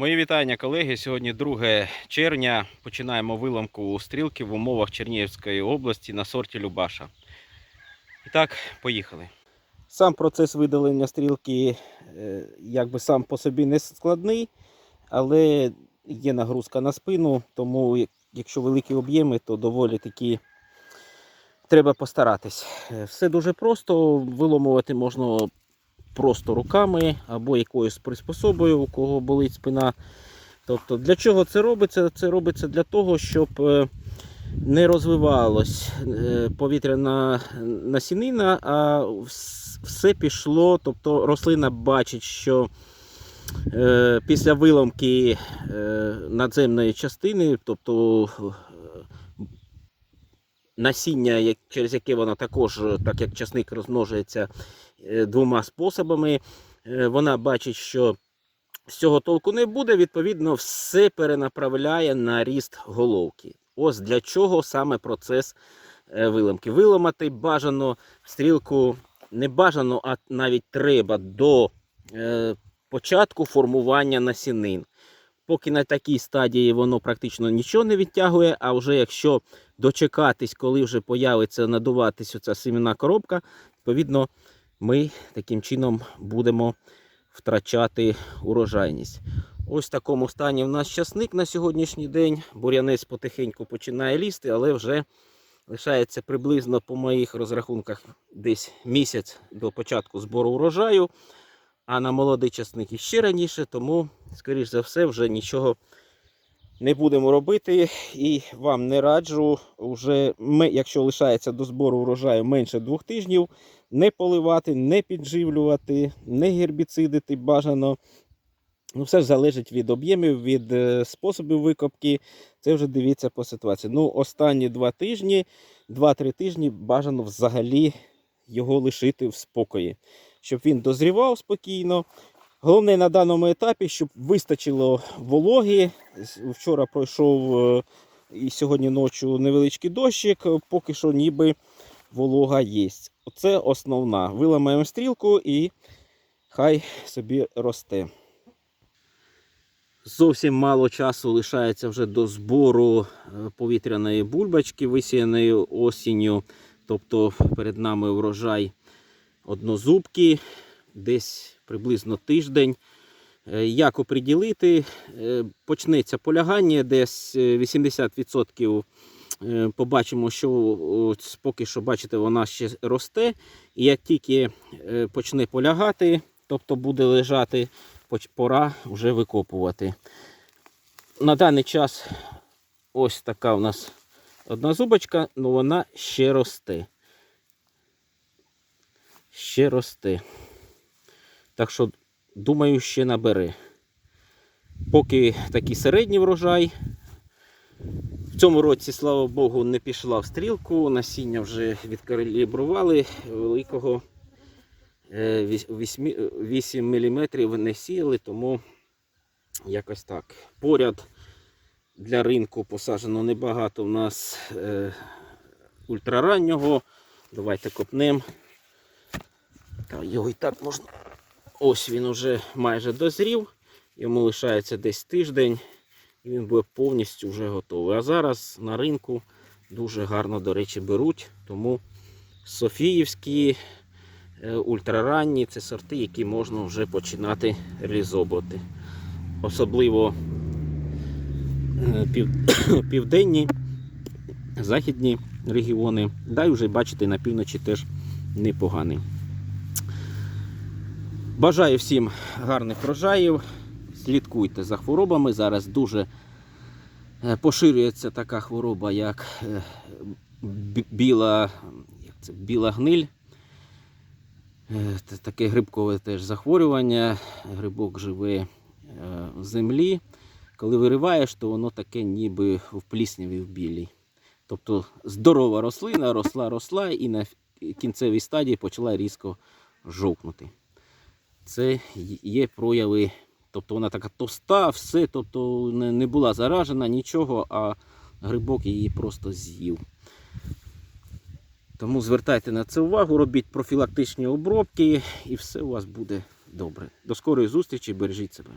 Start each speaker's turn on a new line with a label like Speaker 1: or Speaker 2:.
Speaker 1: Мої вітання, колеги. Сьогодні 2 червня. Починаємо виламку стрілки в умовах Чернігівської області на сорті Любаша. І так, поїхали. Сам процес видалення стрілки е, якби сам по собі не складний, але є нагрузка на спину, тому якщо великі об'єми, то доволі таки треба постаратись. Е, Все дуже просто. Виломувати можна просто руками або якоюсь приспособою, у кого болить спина. Тобто, для чого це робиться? Це робиться для того, щоб е, не розвивалось е, повітряна насінина, а все пішло. Тобто рослина бачить, що е, після виломки е, надземної частини, тобто насіння, через яке вона також, так як часник розмножується двома способами, е, вона бачить, що з цього толку не буде, відповідно, все перенаправляє на ріст головки. Ось для чого саме процес е, виламки. Виламати бажано стрілку не бажано, а навіть треба до е, початку формування насінин. Поки на такій стадії воно практично нічого не відтягує, а вже якщо дочекатись, коли вже появиться надуватись оця семінна коробка, відповідно, ми таким чином будемо втрачати урожайність. Ось в такому стані в нас часник на сьогоднішній день. Бур'янець потихеньку починає лізти, але вже лишається приблизно по моїх розрахунках десь місяць до початку збору урожаю. А на молодий часник іще раніше, тому, скоріш за все, вже нічого не будемо робити. І вам не раджу, вже, якщо лишається до збору урожаю менше двох тижнів, не поливати, не підживлювати, не гербіцидити бажано. Ну, все ж залежить від об'ємів, від е, способів викопки. Це вже дивіться по ситуації. Ну, останні два тижні, 2-3 тижні бажано взагалі його лишити в спокої, щоб він дозрівав спокійно. Головне на даному етапі, щоб вистачило вологи. Вчора пройшов е, і сьогодні ночі невеличкий дощик, поки що ніби волога є. Оце основна. Виламаємо стрілку і хай собі росте. Зовсім мало часу лишається вже до збору е, повітряної бульбочки, висіяної осінню. Тобто перед нами врожай однозубки, десь приблизно тиждень. Е, Як оприділити? Е, Почнеться полягання, десь е, 80% е, побачимо, що поки що, бачите, вона ще росте. І як тільки почне полягати, тобто буде лежати, пора вже викопувати. На даний час ось така у нас одна зубочка, але вона ще росте. Ще росте. Так що, думаю, ще набере. Поки такий середній врожай. В цьому році, слава Богу, не пішла в стрілку. Насіння вже відкалібрували великого е, 8 мм не сіяли, тому якось так. Поряд для ринку посаджено небагато в нас е, ультрараннього. Давайте копнемо. Його і так можна. Ось він уже майже дозрів. Йому лишається десь тиждень і він буде повністю вже готовий. А зараз на ринку дуже гарно, до речі, беруть. Тому Софіївські, е, ультраранні це сорти, які можна вже починати реалізовувати. Особливо е, пів, південні, західні регіони. Да, і вже бачите, на півночі теж непоганий. Бажаю всім гарних врожаїв. Слідкуйте за хворобами. Зараз дуже е, поширюється така хвороба, як е, біла, як це, біла гниль. Е, Таке грибкове теж захворювання. Грибок живе в землі. Коли вириваєш, то воно таке ніби в плісняві в білій. Тобто здорова рослина росла, росла і на кінцевій стадії почала різко жовкнути. Це є прояви Тобто вона така товста, все, тобто не, була заражена, нічого, а грибок її просто з'їв. Тому звертайте на це увагу, робіть профілактичні обробки і все у вас буде добре. До скорої зустрічі, бережіть себе.